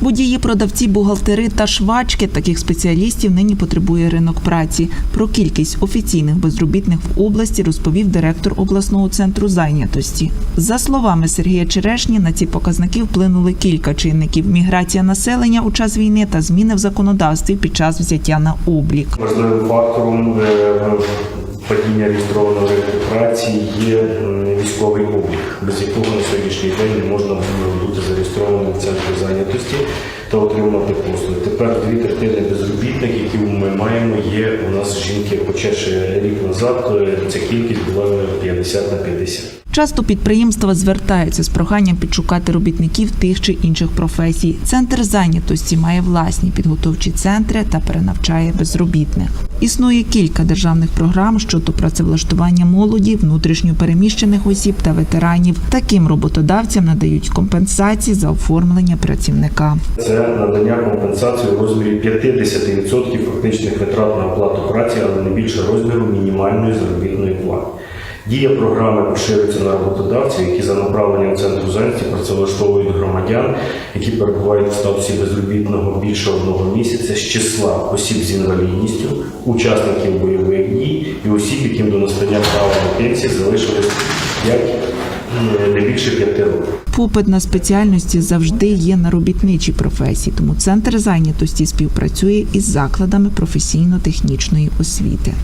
Водії, продавці, бухгалтери та швачки таких спеціалістів нині потребує ринок праці. Про кількість офіційних безробітних в області розповів директор обласного центру зайнятості. За словами Сергія Черешні, на ці показники вплинули кілька чинників: міграція населення у час війни та зміни в законодавстві під час взяття на облік. Важливим фактором е, падіння реєстрованого ринку праці є військовий облік, без якого на сьогоднішній день не можна було центру зайнятості та отримати послуги. Тепер дві третини безробітних, які ми маємо, є у нас жінки. Хоча ще рік назад е, ця кількість була 50 на 50. Часто підприємства звертаються з проханням підшукати робітників тих чи інших професій. Центр зайнятості має власні підготовчі центри та перенавчає безробітних. Існує кілька державних програм щодо працевлаштування молоді, внутрішньо переміщених осіб та ветеранів. Таким роботодавцям надають компенсації за оформлення працівника. Це надання компенсації у розмірі 50% фактичних витрат на оплату праці, але не більше розміру мінімальної заробітної плати. Дія програми поширюється на роботодавців, які за направленням центру зайняті працевлаштовують громадян, які перебувають в статусі безробітного більше одного місяця з числа осіб з інвалідністю, учасників бойових дій і осіб, яким до настання права на пенсії залишилось 5, не більше п'яти років. Попит на спеціальності завжди є на робітничі професії, тому центр зайнятості співпрацює із закладами професійно-технічної освіти.